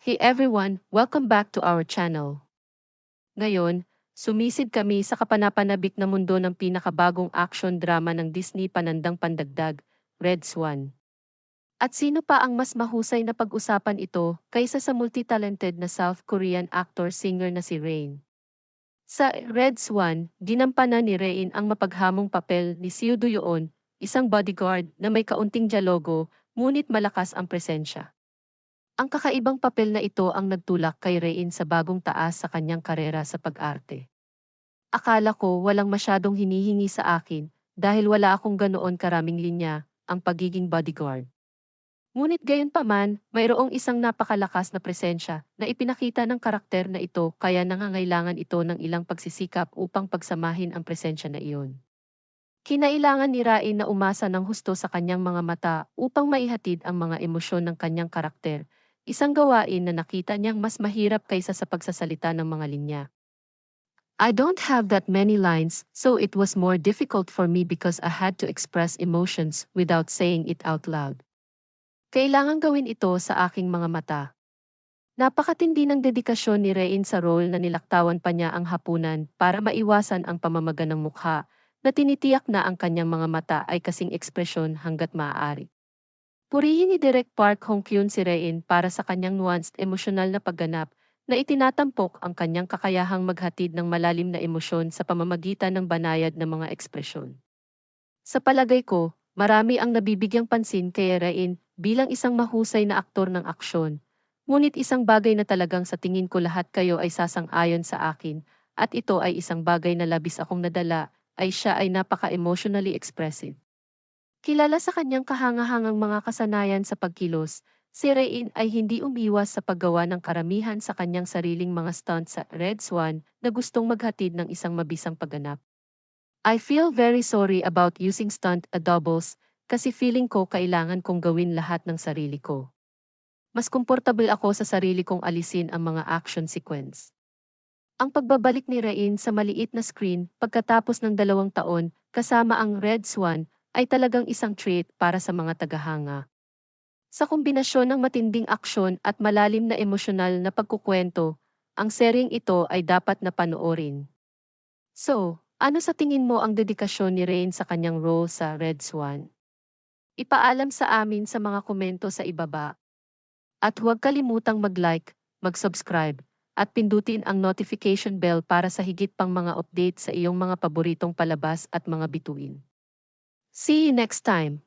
Hey everyone, welcome back to our channel. Ngayon, sumisid kami sa kapanapanabik na mundo ng pinakabagong action drama ng Disney Panandang Pandagdag, Red Swan. At sino pa ang mas mahusay na pag-usapan ito kaysa sa multi-talented na South Korean actor-singer na si Rain? Sa Red Swan, ginampanan ni Rain ang mapaghamong papel ni Seo Do-yeon, isang bodyguard na may kaunting dialogo, ngunit malakas ang presensya. Ang kakaibang papel na ito ang nagtulak kay Rain sa bagong taas sa kanyang karera sa pag-arte. Akala ko walang masyadong hinihingi sa akin dahil wala akong ganoon karaming linya ang pagiging bodyguard. Ngunit gayon pa man, mayroong isang napakalakas na presensya na ipinakita ng karakter na ito kaya nangangailangan ito ng ilang pagsisikap upang pagsamahin ang presensya na iyon. Kinailangan ni Rain na umasa ng husto sa kanyang mga mata upang maihatid ang mga emosyon ng kanyang karakter, isang gawain na nakita niyang mas mahirap kaysa sa pagsasalita ng mga linya. I don't have that many lines, so it was more difficult for me because I had to express emotions without saying it out loud. Kailangan gawin ito sa aking mga mata. Napakatindi ng dedikasyon ni Rein sa role na nilaktawan pa niya ang hapunan para maiwasan ang pamamaga ng mukha na tinitiyak na ang kanyang mga mata ay kasing ekspresyon hanggat maaari. Purihin ni Direk Park Hong Kyun si Rein para sa kanyang nuanced emosyonal na pagganap na itinatampok ang kanyang kakayahang maghatid ng malalim na emosyon sa pamamagitan ng banayad na mga ekspresyon. Sa palagay ko, marami ang nabibigyang pansin kay Rein bilang isang mahusay na aktor ng aksyon. Ngunit isang bagay na talagang sa tingin ko lahat kayo ay sasang-ayon sa akin, at ito ay isang bagay na labis akong nadala, ay siya ay napaka-emotionally expressive. Kilala sa kanyang kahangahangang mga kasanayan sa pagkilos, si Rain ay hindi umiwas sa paggawa ng karamihan sa kanyang sariling mga stunts sa Red Swan na gustong maghatid ng isang mabisang pagganap. I feel very sorry about using stunt doubles kasi feeling ko kailangan kong gawin lahat ng sarili ko. Mas komportable ako sa sarili kong alisin ang mga action sequence. Ang pagbabalik ni Rain sa maliit na screen pagkatapos ng dalawang taon kasama ang Red Swan ay talagang isang treat para sa mga tagahanga. Sa kombinasyon ng matinding aksyon at malalim na emosyonal na pagkukwento, ang sering ito ay dapat na panoorin. So, ano sa tingin mo ang dedikasyon ni Rain sa kanyang role sa Red Swan? Ipaalam sa amin sa mga komento sa ibaba. At huwag kalimutang mag-like, mag-subscribe, at pindutin ang notification bell para sa higit pang mga update sa iyong mga paboritong palabas at mga bituin. See you next time!